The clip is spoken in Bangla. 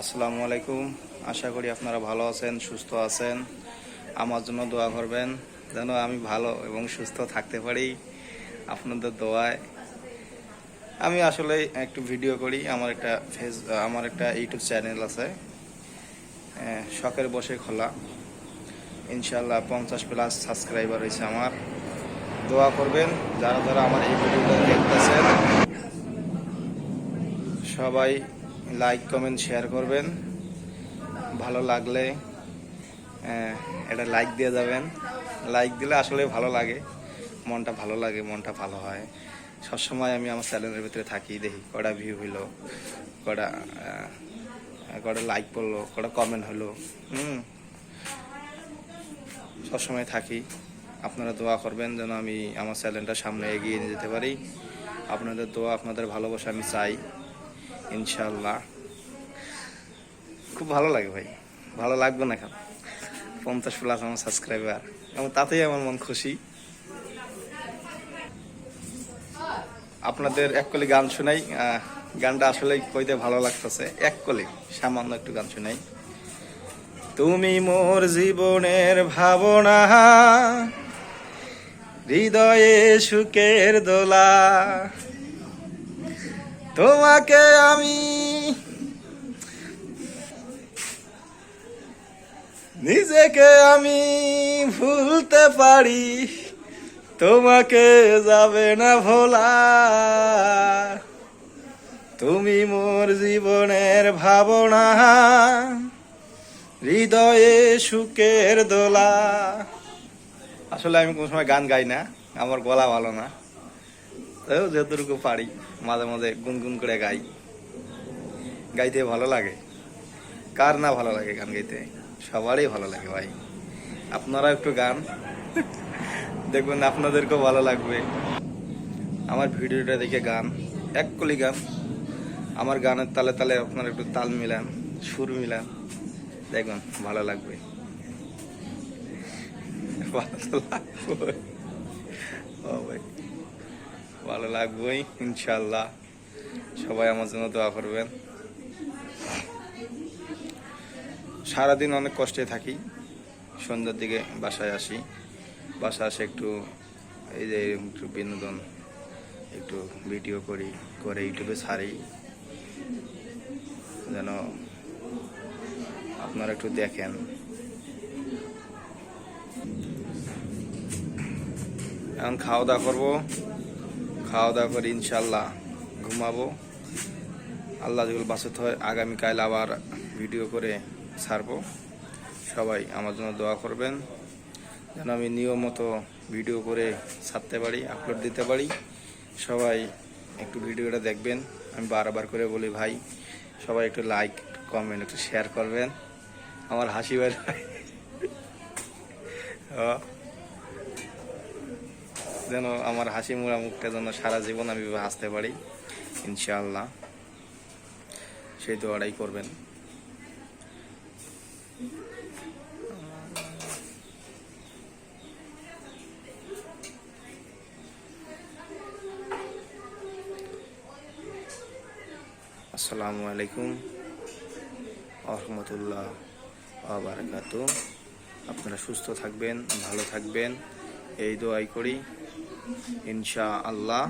আসসালামু আলাইকুম। আশা করি আপনারা ভালো আছেন, সুস্থ আছেন। আমার জন্য দোয়া করবেন যেন আমি ভালো এবং সুস্থ থাকতে পারি আপনাদের দোয়ায়। আমি আসলে একটু ভিডিও করি, আমার একটা ফেস, আমার একটা ইউটিউব চ্যানেল আছে। শখের বসে খোলা। ইনশাল্লাহ পঞ্চাশ প্লাস সাবস্ক্রাইবার হয়েছে আমার। দোয়া করবেন যারা যারা আমার এই ভিডিওটা দেখতেছেন, সবাই লাইক কমেন্ট শেয়ার করবেন। ভালো লাগলে এটা লাইক দিয়ে যাবেন। লাইক দিলে আসলে ভালো লাগে। মনটা ভালো লাগে, মনটা ভালো হয়। সবসময় আমি আমার চ্যানেলের ভিতরে থাকি, দেখি কটা ভিউ হইল, কটা কটা লাইক পড়ল কটা কমেন্ট হলো হুম। সবসময় থাকি। আপনারা দোয়া করবেন যেন আমি আমার চ্যানেলটা সামনে এগিয়ে নিয়ে যেতে পারি। আপনাদের দোয়া, আপনাদের ভালোবাসা আমি চাই। ইনশাল্লাহ খুব ভালো লাগে ভাই, ভালো লাগবে না কেন পঞ্চাশ প্লাস আমার সাবস্ক্রাইবার এবং তাতেই আমার মন খুশি। আপনাদের এক কলি গান শোনাই গানটা আসলে কইতে ভালো লাগতেছে। এক কলি, সামান্য একটু গান শোনাই। তুমি মোর জীবনের ভাবনা, হৃদয়ে সুখের দোলা। তোমাকে আমি নিজেকে আমি ভুলতে পারি, তোমাকে যাবে না ভোলা। তুমি মোর জীবনের ভাবনা, হৃদয়ে সুখের দোলা। আসলে আমি কোনো সময় গান গাই না, আমার গলা ভালো না। যতটুকু পারি, মাঝে মাঝে গুনগুন করে গাই। গাইতে ভালো লাগে। কার না ভালো লাগে গান গাইতে? সবারই ভালো লাগে ভাই। আপনারা একটু গান। দেখবেন আপনাদেরকেও ভালো লাগবে। আমার ভিডিওটা দেখে গান, এক কলি গান। আমার গানের তালে তালে আপনারা একটু তাল মিলান, সুর মিলান। দেখবেন ভালো লাগবে। ভালো লাগবে। লাগবেই ইনশাল্লাহ সবাই আমার জন্য দোয়া করবেন। সারাদিন অনেক কষ্টে থাকি, সন্ধ্যার দিকে বাসায় আসি। বাসায় আসে একটু, এই যে একটু বিনোদন, একটু ভিডিও করি, করে ইউটিউবে ছাড়ি। যেন আপনারা একটু দেখেন। এখন খাওয়া দাওয়া করব। খাওয়া দাওয়া করে ইনশাল্লাহ ঘুমাবো। আল্লাহ যেগুলো বাঁচাতে হয়, আগামীকাল আবার ভিডিও করে ছাড়বো। সবাই আমার জন্য দোয়া করবেন। যেন আমি নিয়মিত ভিডিও করে ছাড়তে পারি, আপলোড দিতে পারি। সবাই একটু ভিডিওটা দেখবেন। আমি বারবার করে বলি, ভাই, সবাই একটু লাইক কমেন্ট একটু শেয়ার করবেন। আমার হাসি বের। যেন আমার হাসি মুড়া মুখটা যেন সারা জীবন আমি হাসতে পারি, ইনশাআল্লাহ। সেই দোয়াটাই করবেন। আসসালামু আলাইকুম আহমতুল্লাহ বারাকাতু আপনারা সুস্থ থাকবেন, ভালো থাকবেন। এই দোয়াই করি। ইনশা আল্লাহ